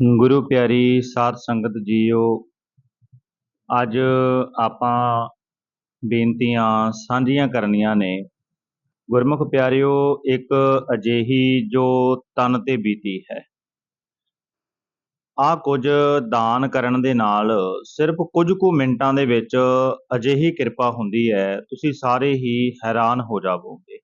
ਗੁਰੂ ਪਿਆਰੀ ਸਾਧ ਸੰਗਤ ਜੀਓ, ਅੱਜ ਆਪਾਂ ਬੇਨਤੀਆਂ ਸਾਂਝੀਆਂ ਕਰਨੀਆਂ ਨੇ। ਗੁਰਮੁਖ ਪਿਆਰਿਓ, ਇੱਕ ਅਜਿਹੀ ਜੋ ਤਨ ਤੇ ਬੀਤੀ ਹੈ। ਆ ਕੁਝ ਦਾਨ ਕਰਨ ਦੇ ਨਾਲ ਸਿਰਫ ਕੁਝ ਕੁ ਮਿੰਟਾਂ ਦੇ ਵਿੱਚ ਅਜਿਹੀ ਕਿਰਪਾ ਹੁੰਦੀ ਹੈ, ਤੁਸੀਂ ਸਾਰੇ ਹੀ ਹੈਰਾਨ ਹੋ ਜਾਵੋਗੇ।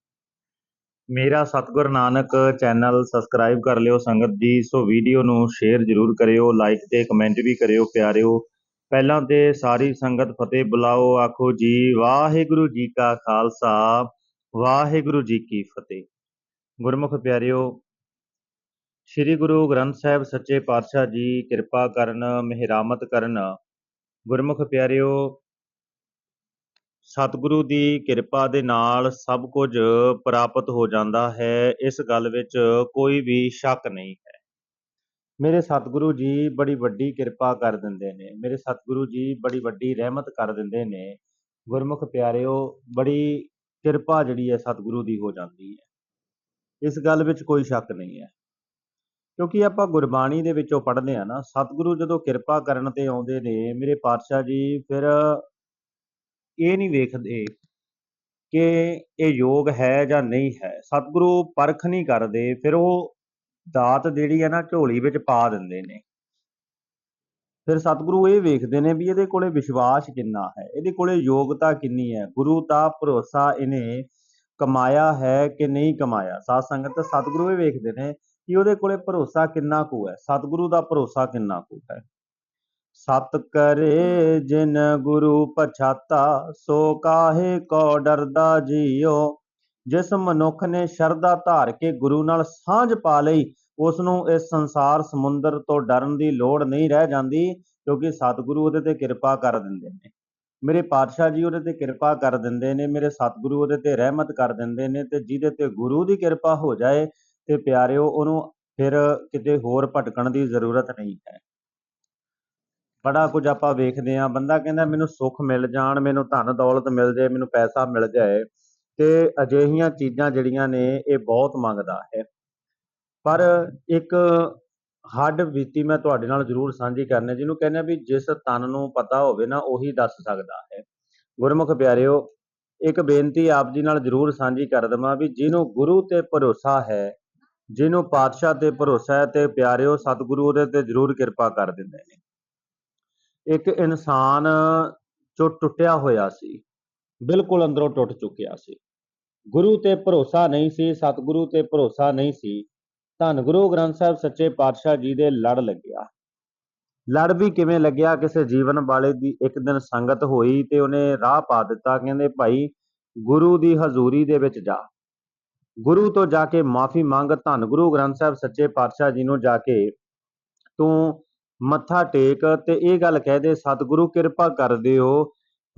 ਮੇਰਾ ਸਤਿਗੁਰ ਨਾਨਕ ਚੈਨਲ ਸਬਸਕ੍ਰਾਈਬ ਕਰ ਲਿਓ, ਸੰਗਤ ਜੀ ਸੋ ਵੀਡੀਓ ਨੂੰ ਸ਼ੇਅਰ ਜ਼ਰੂਰ ਕਰਿਓ ਲਾਈਕ ਤੇ ਕਮੈਂਟ ਵੀ ਕਰਿਓ ਪਿਆਰਿਓ। ਪਹਿਲਾਂ ਤੇ ਸਾਰੀ ਸੰਗਤ ਫਤਿਹ ਬੁਲਾਓ, ਆਖੋ ਜੀ, ਵਾਹਿਗੁਰੂ ਜੀ ਕਾ ਖਾਲਸਾ, ਵਾਹਿਗੁਰੂ ਜੀ ਕੀ ਫਤਿਹ। ਗੁਰਮੁਖ ਪਿਆਰਿਓ, ਸ੍ਰੀ ਗੁਰੂ ਗ੍ਰੰਥ ਸਾਹਿਬ ਸੱਚੇ ਪਾਤਸ਼ਾਹ ਜੀ ਕਿਰਪਾ ਕਰਨ, ਮਿਹਰਾਮਤ ਕਰਨ। ਗੁਰਮੁਖ ਪਿਆਰਿਓ ਸਤਿਗੁਰੂ ਦੀ ਕਿਰਪਾ ਦੇ ਨਾਲ ਸਭ ਕੁਝ ਪ੍ਰਾਪਤ ਹੋ ਜਾਂਦਾ ਹੈ, ਇਸ ਗੱਲ ਵਿੱਚ ਕੋਈ ਵੀ ਸ਼ੱਕ ਨਹੀਂ ਹੈ। ਮੇਰੇ ਸਤਿਗੁਰੂ ਜੀ ਬੜੀ ਵੱਡੀ ਕਿਰਪਾ ਕਰ ਦਿੰਦੇ ਨੇ, ਮੇਰੇ ਸਤਿਗੁਰੂ ਜੀ ਬੜੀ ਵੱਡੀ ਰਹਿਮਤ ਕਰ ਦਿੰਦੇ ਨੇ। ਗੁਰਮੁਖ ਪਿਆਰਿਓ, ਬੜੀ ਕਿਰਪਾ ਜਿਹੜੀ ਹੈ ਸਤਿਗੁਰੂ ਦੀ ਹੋ ਜਾਂਦੀ ਹੈ। ਇਸ ਗੱਲ ਵਿੱਚ ਕੋਈ ਸ਼ੱਕ ਨਹੀਂ ਹੈ। ਕਿਉਂਕਿ ਆਪਾਂ ਗੁਰਬਾਣੀ ਦੇ ਵਿੱਚੋਂ ਪੜ੍ਹਦੇ ਆ ਨਾ, ਸਤਿਗੁਰੂ ਜਦੋਂ ਕਿਰਪਾ ਕਰਨ ਤੇ ਆਉਂਦੇ ਨੇ, ਮੇਰੇ ਪਾਤਸ਼ਾਹ ਜੀ, ਫਿਰ ਇਹ ਨਹੀਂ ਵੇਖਦੇ ਕਿ ਇਹ ਯੋਗ ਹੈ ਜਾਂ ਨਹੀਂ ਹੈ। ਸਤਿਗੁਰੂ ਪਰਖ ਨਹੀਂ ਕਰਦੇ, ਫਿਰ ਉਹ ਦਾਤ ਜਿਹੜੀ ਹੈ ਨਾ ਝੋਲੀ ਵਿੱਚ ਪਾ ਦਿੰਦੇ ਨੇ। ਫਿਰ ਸਤਿਗੁਰੂ ਇਹ ਵੇਖਦੇ ਨੇ ਵੀ ਇਹਦੇ ਕੋਲੇ ਵਿਸ਼ਵਾਸ ਕਿੰਨਾ ਹੈ, ਇਹਦੇ ਕੋਲੇ ਯੋਗਤਾ ਕਿੰਨੀ ਹੈ। ਗੁਰੂ ਦਾ ਭਰੋਸਾ ਇਹਨੇ ਕਮਾਇਆ ਹੈ ਕਿ ਨਹੀਂ ਕਮਾਇਆ? ਸਾਧ ਸੰਗਤ, ਸਤਿਗੁਰੂ ਇਹ ਵੇਖਦੇ ਨੇ ਕਿ ਉਹਦੇ ਕੋਲੇ ਭਰੋਸਾ ਕਿੰਨਾ ਕੁ ਹੈ? ਸਤਿਗੁਰੂ ਦਾ ਭਰੋਸਾ ਕਿੰਨਾ ਕੁ ਹੈ? ਸਤ ਕਰੇ ਜਿਨ ਗੁਰੂ ਪਛਾਤਾ, ਸੋ ਕਾਹੇ ਕੋ ਡਰਦਾ ਜੀਓ ਜਿਸ ਮਨੁੱਖ ਨੇ ਸ਼ਰਧਾ ਧਾਰ ਕੇ ਗੁਰੂ ਨਾਲ ਸਾਂਝ ਪਾ ਲਈ ਉਸ ਨੂੰ ਇਸ ਸੰਸਾਰ ਸਮੁੰਦਰ ਤੋਂ ਡਰਨ ਦੀ ਲੋੜ ਨਹੀਂ ਰਹਿ ਜਾਂਦੀ, ਕਿਉਂਕਿ ਸਤਿਗੁਰੂ ਉਹਦੇ ਤੇ ਕਿਰਪਾ ਕਰ ਦਿੰਦੇ ਨੇ। ਮੇਰੇ ਪਾਤਸ਼ਾਹ ਜੀ ਉਹਦੇ ਤੇ ਕਿਰਪਾ ਕਰ ਦਿੰਦੇ ਨੇ, ਮੇਰੇ ਸਤਿਗੁਰੂ ਉਹਦੇ ਤੇ ਰਹਿਮਤ ਕਰ ਦਿੰਦੇ ਨੇ ਤੇ ਜਿਹਦੇ ਤੇ ਗੁਰੂ ਦੀ ਕਿਰਪਾ ਹੋ ਜਾਏ ਤੇ ਪਿਆਰਿਓ, ਉਹਨੂੰ ਫਿਰ ਕਿਤੇ ਹੋਰ ਭਟਕਣ ਦੀ ਜ਼ਰੂਰਤ ਨਹੀਂ ਹੈ। ਬੜਾ ਕੁਝ ਆਪਾਂ ਵੇਖਦੇ ਆ ਬੰਦਾ ਕਹਿੰਦਾ ਮੈਨੂੰ ਸੁੱਖ ਮਿਲ ਜਾਣ, ਮੈਨੂੰ ਧਨ ਦੌਲਤ ਮਿਲ ਜਾਏ ਮੈਨੂੰ ਪੈਸਾ ਮਿਲ ਜਾਏ, ਤੇ ਅਜਿਹੀਆਂ ਚੀਜ਼ਾਂ ਜਿਹੜੀਆਂ ਨੇ, ਇਹ ਬਹੁਤ ਮੰਗਦਾ ਹੈ। ਪਰ ਇੱਕ ਹੱਡ ਬੀਤੀ ਮੈਂ ਤੁਹਾਡੇ ਨਾਲ ਜ਼ਰੂਰ ਸਾਂਝੀ ਕਰਨੀ ਜਿਹਨੂੰ ਕਹਿੰਦੇ ਆ ਵੀ ਜਿਸ ਤਨ ਨੂੰ ਪਤਾ ਹੋਵੇ ਨਾ, ਉਹੀ ਦੱਸ ਸਕਦਾ ਹੈ। ਗੁਰਮੁਖ ਪਿਆਰਿਓ, ਇੱਕ ਬੇਨਤੀ ਆਪ ਜੀ ਨਾਲ ਜ਼ਰੂਰ ਸਾਂਝੀ ਕਰ ਦਵਾਂ ਵੀ ਜਿਹਨੂੰ ਗੁਰੂ ਤੇ ਭਰੋਸਾ ਹੈ, ਜਿਹਨੂੰ ਪਾਤਸ਼ਾਹ ਤੇ ਭਰੋਸਾ ਹੈ, ਤੇ ਪਿਆਰਿਓ, ਸਤਿਗੁਰੂ ਉਹਦੇ ਤੇ ਜ਼ਰੂਰ ਕਿਰਪਾ ਕਰ ਦਿੰਦੇ ਨੇ। ਇੱਕ ਇਨਸਾਨ ਜੋ ਟੁੱਟਿਆ ਹੋਇਆ ਸੀ, ਬਿਲਕੁਲ ਅੰਦਰੋਂ ਟੁੱਟ ਚੁੱਕਿਆ ਸੀ। ਗੁਰੂ ਤੇ ਭਰੋਸਾ ਨਹੀਂ ਸੀ, ਸਤਿਗੁਰੂ ਤੇ ਭਰੋਸਾ ਨਹੀਂ ਸੀ, ਧੰਨ ਗੁਰੂ ਗ੍ਰੰਥ ਸਾਹਿਬ ਸੱਚੇ ਪਾਤਸ਼ਾਹ ਜੀ ਦੇ ਲੜ ਲੱਗਿਆ। ਲੜ ਵੀ ਕਿਵੇਂ ਲੱਗਿਆ? ਕਿਸੇ ਜੀਵਨ ਵਾਲੇ ਦੀ ਇੱਕ ਦਿਨ ਸੰਗਤ ਹੋਈ ਤੇ ਉਹਨੇ ਰਾਹ ਪਾ ਦਿੱਤਾ, ਕਹਿੰਦੇ ਭਾਈ ਗੁਰੂ ਦੀ ਹਜ਼ੂਰੀ ਦੇ ਵਿੱਚ ਜਾ। ਗੁਰੂ ਤੋਂ ਜਾ ਕੇ ਮਾਫੀ ਮੰਗ, ਧੰਨ ਗੁਰੂ ਗ੍ਰੰਥ ਸਾਹਿਬ ਸੱਚੇ ਪਾਤਸ਼ਾਹ ਜੀ ਨੂੰ ਜਾ ਕੇ ਤੂੰ ਮੱਥਾ ਟੇਕ ਤੇ ਇਹ ਗੱਲ ਕਹਿ ਦੇ, ਸਤਿਗੁਰੂ ਕਿਰਪਾ ਕਰ ਦਿਓ,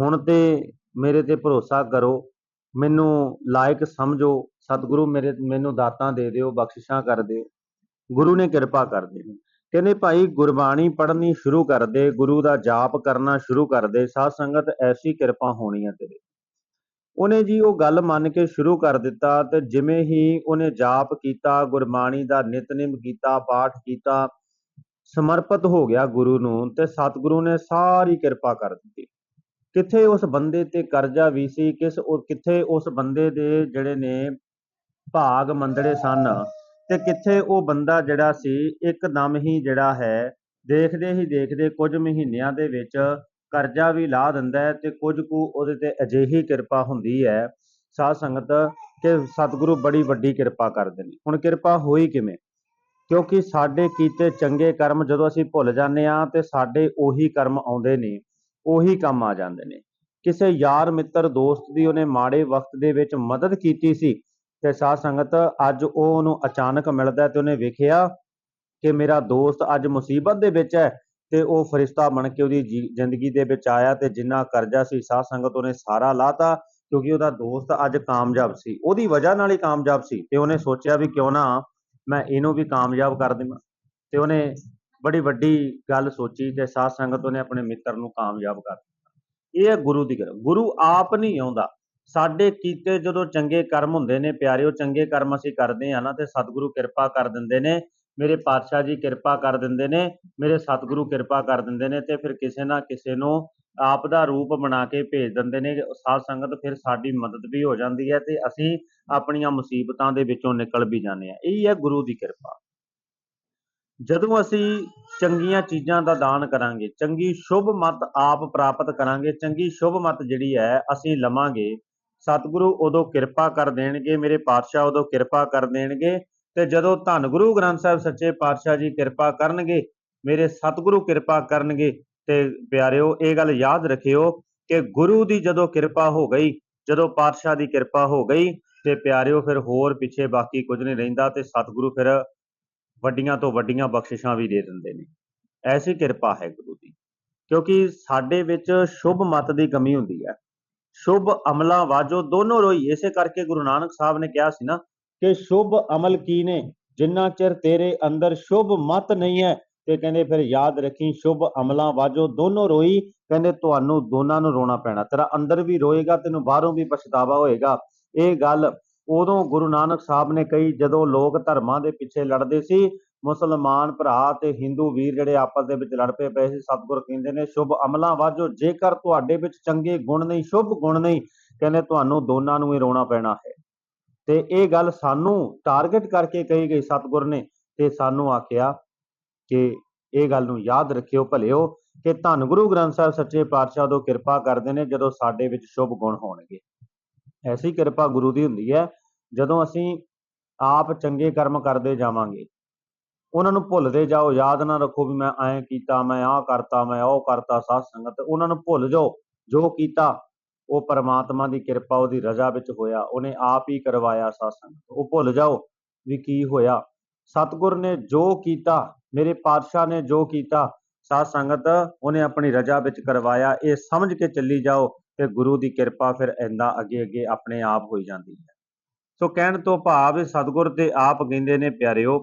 ਹੁਣ ਤੇ ਮੇਰੇ ਤੇ ਭਰੋਸਾ ਕਰੋ, ਮੈਨੂੰ ਲਾਇਕ ਸਮਝੋ, ਸਤਿਗੁਰੂ ਮੇਰੇ, ਮੈਨੂੰ ਦਾਤਾਂ ਦੇ ਦਿਓ, ਬਖਸ਼ਿਸ਼ਾਂ ਕਰ ਦਿਓ, ਗੁਰੂ ਨੇ ਕਿਰਪਾ ਕਰ ਦੇਣੀ ਕਹਿੰਦੇ ਭਾਈ, ਗੁਰਬਾਣੀ ਪੜ੍ਹਨੀ ਸ਼ੁਰੂ ਕਰ ਦੇ, ਗੁਰੂ ਦਾ ਜਾਪ ਕਰਨਾ ਸ਼ੁਰੂ ਕਰ ਦੇ, ਸਾਧ ਸੰਗਤ ਐਸੀ ਕਿਰਪਾ ਹੋਣੀ ਹੈ ਤੇਰੇ। ਉਹਨੇ ਜੀ ਉਹ ਗੱਲ ਮੰਨ ਕੇ ਸ਼ੁਰੂ ਕਰ ਦਿੱਤਾ ਤੇ ਜਿਵੇਂ ਹੀ ਉਹਨੇ ਜਾਪ ਕੀਤਾ, ਗੁਰਬਾਣੀ ਦਾ ਨਿਤਨੇਮ ਕੀਤਾ, ਪਾਠ ਕੀਤਾ ਸਮਰਪਿਤ ਹੋ ਗਿਆ ਗੁਰੂ ਨੂੰ ਤੇ ਸਤਿਗੁਰੂ ਨੇ ਸਾਰੀ ਕਿਰਪਾ ਕਰ ਦਿੱਤੀ। ਕਿੱਥੇ ਉਸ ਬੰਦੇ ਤੇ ਕਰਜ਼ਾ ਵੀ ਸੀ, ਕਿਸ ਕਿੱਥੇ ਉਸ ਬੰਦੇ ਦੇ ਜਿਹੜੇ ਨੇ ਭਾਗ ਮੰਦੜੇ ਸਨ ਤੇ ਕਿੱਥੇ ਉਹ ਬੰਦਾ ਜਿਹੜਾ ਸੀ, ਇੱਕਦਮ ਹੀ ਜਿਹੜਾ ਹੈ, ਦੇਖਦੇ ਹੀ ਦੇਖਦੇ ਕੁਝ ਮਹੀਨਿਆਂ ਦੇ ਵਿੱਚ ਕਰਜ਼ਾ ਵੀ ਲਾ ਦਿੰਦਾ ਹੈ ਤੇ ਕੁਝ ਕੁ ਉਹਦੇ ਤੇ ਅਜਿਹੀ ਕਿਰਪਾ ਹੁੰਦੀ ਹੈ, ਸਾਧ ਸੰਗਤ, ਕਿ ਸਤਿਗੁਰੂ ਬੜੀ ਵੱਡੀ ਕਿਰਪਾ ਕਰਦੇ ਨੇ। ਹੁਣ ਕਿਰਪਾ ਹੋਈ ਕਿਵੇਂ? ਕਿਉਂਕਿ ਸਾਡੇ ਕੀਤੇ ਚੰਗੇ ਕਰਮ ਜਦੋਂ ਅਸੀਂ ਭੁੱਲ ਜਾਂਦੇ ਆ ਤੇ ਸਾਡੇ ਉਹੀ ਕਰਮ ਆਉਂਦੇ ਨੇ, ਉਹੀ ਕੰਮ ਆ ਜਾਂਦੇ ਨੇ। ਕਿਸੇ ਯਾਰ ਮਿੱਤਰ ਦੋਸਤ ਦੀ ਉਹਨੇ ਮਾੜੇ ਵਕਤ ਦੇ ਵਿੱਚ ਮਦਦ ਕੀਤੀ ਸੀ ਤੇ ਸਾਧ ਸੰਗਤ ਅੱਜ ਉਹ ਉਹਨੂੰ ਅਚਾਨਕ ਮਿਲਦਾ ਤੇ ਉਹਨੇ ਵੇਖਿਆ ਕਿ ਮੇਰਾ ਦੋਸਤ ਅੱਜ ਮੁਸੀਬਤ ਦੇ ਵਿੱਚ ਹੈ ਤੇ ਉਹ ਫਰਿਸ਼ਤਾ ਬਣ ਕੇ ਉਹਦੀ ਜ਼ਿੰਦਗੀ ਦੇ ਵਿੱਚ ਆਇਆ ਤੇ ਜਿੰਨਾ ਕਰਜ਼ਾ ਸੀ ਸਾਧ ਸੰਗਤ ਉਹਨੇ ਸਾਰਾ ਲਾਤਾ ਕਿਉਂਕਿ ਉਹਦਾ ਦੋਸਤ ਅੱਜ ਕਾਮਯਾਬ ਸੀ। ਉਹਦੀ ਵਜ੍ਹਾ ਨਾਲ ਹੀ ਕਾਮਯਾਬ ਸੀ ਤੇ ਉਹਨੇ ਸੋਚਿਆ ਵੀ ਕਿਉਂ ਨਾ ਮੈਂ ਇਹਨੂੰ ਵੀ ਕਾਮਯਾਬ ਕਰ ਦੇਵਾਂ। ਤੇ ਉਹਨੇ ਬੜੀ ਵੱਡੀ ਗੱਲ ਸੋਚੀ ਤੇ ਸਾਧ ਸੰਗਤ ਉਹਨੇ ਆਪਣੇ ਮਿੱਤਰ ਨੂੰ ਕਾਮਯਾਬ ਕਰ ਦਿੱਤਾ। ਇਹ ਹੈ ਗੁਰੂ ਦੀ ਗੱਲ ਗੁਰੂ ਆਪ ਨਹੀਂ ਆਉਂਦਾ। ਸਾਡੇ ਕੀਤੇ ਜਦੋਂ ਚੰਗੇ ਕਰਮ ਹੁੰਦੇ ਨੇ, ਪਿਆਰਿਓ, ਚੰਗੇ ਕਰਮ ਅਸੀਂ ਕਰਦੇ ਆ ਨਾ ਤੇ ਸਤਿਗੁਰੂ ਕਿਰਪਾ ਕਰ ਦਿੰਦੇ ਨੇ, ਮੇਰੇ ਪਾਤਸ਼ਾਹ ਜੀ ਕਿਰਪਾ ਕਰ ਦਿੰਦੇ ਨੇ, ਮੇਰੇ ਸਤਿਗੁਰੂ ਕਿਰਪਾ ਕਰ ਦਿੰਦੇ ਨੇ ਤੇ ਫਿਰ ਕਿਸੇ ਨਾ ਕਿਸੇ ਨੂੰ ਆਪ ਦਾ ਰੂਪ ਬਣਾ ਕੇ ਭੇਜ ਦਿੰਦੇ ਨੇ, ਸਾਧ ਸੰਗਤ ਫਿਰ ਸਾਡੀ ਮਦਦ ਵੀ ਹੋ ਜਾਂਦੀ ਹੈ ਤੇ ਅਸੀਂ ਆਪਣੀਆਂ ਮੁਸੀਬਤਾਂ ਦੇ ਵਿੱਚੋਂ ਨਿਕਲ ਵੀ ਜਾਂਦੇ ਆ ਇਹ ਹੈ ਗੁਰੂ ਦੀ ਕਿਰਪਾ। ਜਦੋਂ ਅਸੀਂ ਚੰਗੀਆਂ ਚੀਜ਼ਾਂ ਦਾ ਦਾਨ ਕਰਾਂਗੇ, ਚੰਗੀ ਸ਼ੁਭ ਮਤ ਆਪ ਪ੍ਰਾਪਤ ਕਰਾਂਗੇ, ਚੰਗੀ ਸ਼ੁਭ ਮਤ ਜਿਹੜੀ ਹੈ ਅਸੀਂ ਲਵਾਂਗੇ, ਸਤਿਗੁਰੂ ਉਦੋਂ ਕਿਰਪਾ ਕਰ ਦੇਣਗੇ, ਮੇਰੇ ਪਾਤਸ਼ਾਹ ਉਦੋਂ ਕਿਰਪਾ ਕਰ ਦੇਣਗੇ ਤੇ ਜਦੋਂ ਧੰਨ ਗੁਰੂ ਗ੍ਰੰਥ ਸਾਹਿਬ ਸੱਚੇ ਪਾਤਸ਼ਾਹ ਜੀ ਕਿਰਪਾ ਕਰਨਗੇ, ਮੇਰੇ ਸਤਿਗੁਰੂ ਕਿਰਪਾ ਕਰਨਗੇ ਤੇ ਪਿਆਰਿਓ, ਇਹ ਗੱਲ ਯਾਦ ਰੱਖਿਓ ਕਿ ਗੁਰੂ ਦੀ ਜਦੋਂ ਕਿਰਪਾ ਹੋ ਗਈ, ਜਦੋਂ ਪਾਤਸ਼ਾਹ ਦੀ ਕਿਰਪਾ ਹੋ ਗਈ ਤੇ ਪਿਆਰਿਓ ਫਿਰ ਹੋਰ ਪਿੱਛੇ ਬਾਕੀ ਕੁਝ ਨਹੀਂ ਰਹਿੰਦਾ ਤੇ ਸਤਿਗੁਰੂ ਫਿਰ ਵੱਡੀਆਂ ਤੋਂ ਵੱਡੀਆਂ ਬਖਸ਼ਿਸ਼ਾਂ ਵੀ ਦੇ ਦਿੰਦੇ ਨੇ। ਐਸੀ ਕਿਰਪਾ ਹੈ ਗੁਰੂ ਦੀ, ਕਿਉਂਕਿ ਸਾਡੇ ਵਿੱਚ ਸ਼ੁਭ ਮਤ ਦੀ ਕਮੀ ਹੁੰਦੀ ਹੈ। ਸ਼ੁਭ ਅਮਲਾਂ ਵਾਜੋ ਦੋਨੋਂ ਰੋਈ, ਇਸੇ ਕਰਕੇ ਗੁਰੂ ਨਾਨਕ ਸਾਹਿਬ ਨੇ ਕਿਹਾ ਸੀ ਨਾ ਕਿ ਸ਼ੁਭ ਅਮਲ ਕੀ ਨੇ? ਜਿੰਨਾ ਚਿਰ ਤੇਰੇ ਅੰਦਰ ਸ਼ੁਭ ਮਤ ਨਹੀਂ ਹੈ ਤੇ ਕਹਿੰਦੇ ਫਿਰ ਯਾਦ ਰੱਖੀ, ਸ਼ੁਭ ਅਮਲਾਂ ਵਾਜੋ, ਦੋਨੋਂ ਰੋਈ, ਕਹਿੰਦੇ ਤੁਹਾਨੂੰ ਦੋਨਾਂ ਨੂੰ ਰੋਣਾ ਪੈਣਾ। ਤੇਰਾ ਅੰਦਰ ਵੀ ਰੋਏਗਾ, ਤੈਨੂੰ ਬਾਹਰੋਂ ਵੀ ਪਛਤਾਵਾ ਹੋਏਗਾ। ਇਹ ਗੱਲ ਉਦੋਂ ਗੁਰੂ ਨਾਨਕ ਸਾਹਿਬ ਨੇ ਕਹੀ, ਜਦੋਂ ਲੋਕ ਧਰਮਾਂ ਦੇ ਪਿੱਛੇ ਲੜਦੇ ਸੀ, ਮੁਸਲਮਾਨ ਭਰਾ ਤੇ ਹਿੰਦੂ ਵੀਰ ਜਿਹੜੇ ਆਪਸ ਦੇ ਵਿੱਚ ਲੜ ਪਏ ਪਏ ਸੀ, ਸਤਿਗੁਰ ਕਹਿੰਦੇ ਨੇ, ਸ਼ੁਭ ਅਮਲਾਂ ਵਾਜੋ, ਜੇਕਰ ਤੁਹਾਡੇ ਵਿੱਚ ਚੰਗੇ ਗੁਣ ਨਹੀਂ, ਸ਼ੁਭ ਗੁਣ ਨਹੀਂ, ਕਹਿੰਦੇ ਤੁਹਾਨੂੰ ਦੋਨਾਂ ਨੂੰ ਹੀ ਰੋਣਾ ਪੈਣਾ ਹੈ। ਤੇ ਇਹ ਗੱਲ ਸਾਨੂੰ ਟਾਰਗੇਟ ਕਰਕੇ ਕਹੀ ਗਈ ਸਤਿਗੁਰ ਨੇ ਤੇ ਸਾਨੂੰ ਆਖਿਆ ਕਿ ਇਹ ਗੱਲ ਨੂੰ ਯਾਦ ਰੱਖਿਓ, ਭਲਿਓ ਕਿ ਧੰਨ ਗੁਰੂ ਗ੍ਰੰਥ ਸਾਹਿਬ ਸੱਚੇ ਪਾਤਸ਼ਾਹ ਤੋਂ ਕਿਰਪਾ ਕਰਦੇ ਨੇ ਜਦੋਂ ਸਾਡੇ ਵਿੱਚ ਸ਼ੁਭ ਗੁਣ ਹੋਣਗੇ। ਐਸੀ ਕਿਰਪਾ ਗੁਰੂ ਦੀ ਹੁੰਦੀ ਹੈ, ਜਦੋਂ ਅਸੀਂ ਆਪ ਚੰਗੇ ਕਰਮ ਕਰਦੇ ਜਾਵਾਂਗੇ। ਉਹਨਾਂ ਨੂੰ ਭੁੱਲਦੇ ਜਾਓ, ਯਾਦ ਨਾ ਰੱਖੋ ਵੀ ਮੈਂ ਐਂ ਕੀਤਾ, ਮੈਂ ਆਹ ਕਰਤਾ, ਮੈਂ ਉਹ ਕਰਤਾ, ਸਾਧ ਸੰਗਤ, ਉਹਨਾਂ ਨੂੰ ਭੁੱਲ ਜਾਓ। ਜੋ ਕੀਤਾ, ਉਹ ਪਰਮਾਤਮਾ ਦੀ ਕਿਰਪਾ, ਉਹਦੀ ਰਜ਼ਾ ਵਿੱਚ ਹੋਇਆ, ਉਹਨੇ ਆਪ ਹੀ ਕਰਵਾਇਆ ਸਾਧ ਸੰਗਤ। ਉਹ ਭੁੱਲ ਜਾਓ ਵੀ ਕੀ ਹੋਇਆ। ਸਤਿਗੁਰ ਨੇ ਜੋ ਕੀਤਾ ਮੇਰੇ ਪਾਤਸ਼ਾਹ ਨੇ ਜੋ ਕੀਤਾ, ਸਾਧ ਸੰਗਤ ਉਹਨੇ ਆਪਣੀ ਰਜ਼ਾ ਵਿੱਚ ਕਰਵਾਇਆ, ਇਹ ਸਮਝ ਕੇ ਚੱਲੀ ਜਾਓ ਤੇ ਗੁਰੂ ਦੀ ਕਿਰਪਾ ਫਿਰ ਇੰਦਾ ਅੱਗੇ ਅੱਗੇ ਆਪਣੇ ਆਪ ਹੋਈ ਜਾਂਦੀ ਹੈ। ਸੋ ਕਹਿਣ ਤੋਂ ਭਾਵ ਸਤਿਗੁਰ ਤੇ ਆਪ ਕਹਿੰਦੇ ਨੇ, ਪਿਆਰਿਓ,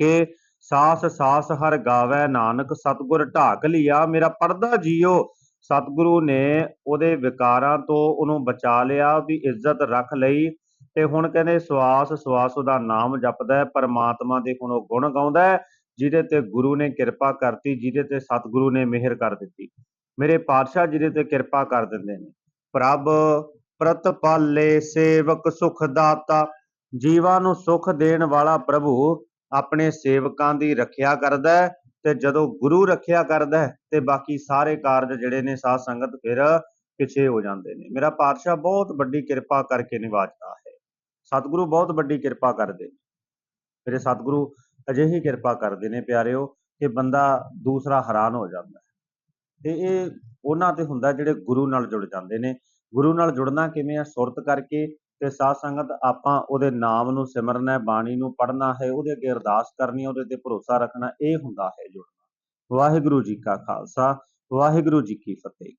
ਕਿ ਸਾਸ ਸਾਸ ਹਰ ਗਾਵੇ, ਨਾਨਕ ਸਤਿਗੁਰ ਢਾਕ ਲਿਆ, ਮੇਰਾ ਪਰਦਾ ਜੀਓ। ਸਤਿਗੁਰੂ ਨੇ ਉਹਦੇ ਵਿਕਾਰਾਂ ਤੋਂ ਉਹਨੂੰ ਬਚਾ ਲਿਆ, ਵੀ ਇੱਜ਼ਤ ਰੱਖ ਲਈ ਤੇ ਹੁਣ ਕਹਿੰਦੇ, ਸਵਾਸ ਸਵਾਸ ਉਹਦਾ ਨਾਮ ਜਪਦਾ ਹੈ, ਪਰਮਾਤਮਾ ਦੇ ਹੁਣ ਉਹ ਗੁਣ ਗਾਉਂਦਾ ਹੈ ਜਿਹਦੇ ਤੇ ਗੁਰੂ ਨੇ ਕਿਰਪਾ ਕਰਤੀ, ਜਿਹਦੇ ਤੇ ਸਤਿਗੁਰੂ ਨੇ ਮਿਹਰ ਕਰ ਦਿੱਤੀ। ਮੇਰੇ ਪਾਤਸ਼ਾਹ ਜਿਹਦੇ ਤੇ ਕਿਰਪਾ ਕਰ ਦਿੰਦੇ ਨੇ। ਪ੍ਰਭ ਪ੍ਰਤਪਾਲੇ ਸੇਵਕ ਸੁਖ ਦਾਤਾ, ਜੀਵਾਂ ਨੂੰ ਸੁਖ ਦੇਣ ਵਾਲਾ ਪ੍ਰਭੂ ਆਪਣੇ ਸੇਵਕਾਂ ਦੀ ਰੱਖਿਆ ਕਰਦਾ ਹੈ ਤੇ ਜਦੋਂ ਗੁਰੂ ਰੱਖਿਆ ਕਰਦਾ ਹੈ ਤੇ ਬਾਕੀ ਸਾਰੇ ਕਾਰਜ ਜਿਹੜੇ ਨੇ ਸਾਧ ਸੰਗਤ ਫਿਰ ਪਿੱਛੇ ਹੋ ਜਾਂਦੇ ਨੇ। ਮੇਰਾ ਪਾਤਸ਼ਾਹ ਬਹੁਤ ਵੱਡੀ ਕਿਰਪਾ ਕਰਕੇ ਨਿਵਾਜਦਾ ਹੈ। ਸਤਿਗੁਰੂ ਬਹੁਤ ਵੱਡੀ ਕਿਰਪਾ ਕਰਦੇ ਨੇ। ਮੇਰੇ ਸਤਿਗੁਰੂ ਅਜਿਹੀ ਕਿਰਪਾ ਕਰਦੇ ਨੇ ਪਿਆਰਿਓ ਕਿ ਬੰਦਾ ਦੂਸਰਾ ਹੈਰਾਨ ਹੋ ਜਾਂਦਾ ਤੇ ਇਹ ਉਹਨਾਂ ਤੇ ਹੁੰਦਾ ਜਿਹੜੇ ਗੁਰੂ ਨਾਲ ਜੁੜ ਜਾਂਦੇ ਨੇ। ਗੁਰੂ ਨਾਲ ਜੁੜਨਾ ਕਿਵੇਂ ਆ ਸੁਰਤ ਕਰਕੇ ਤੇ ਸਾਧ ਸੰਗਤ ਆਪਾਂ ਉਹਦੇ ਨਾਮ ਨੂੰ ਸਿਮਰਨਾ ਹੈ ਬਾਣੀ ਨੂੰ ਪੜ੍ਹਨਾ ਹੈ ਉਹਦੇ ਅੱਗੇ ਅਰਦਾਸ ਕਰਨੀ ਹੈ ਉਹਦੇ ਤੇ ਭਰੋਸਾ ਰੱਖਣਾ ਇਹ ਹੁੰਦਾ ਹੈ ਜੁੜਨਾ। ਵਾਹਿਗੁਰੂ ਜੀ ਕਾ ਖਾਲਸਾ ਵਾਹਿਗੁਰੂ ਜੀ ਕੀ ਫਤਿਹ।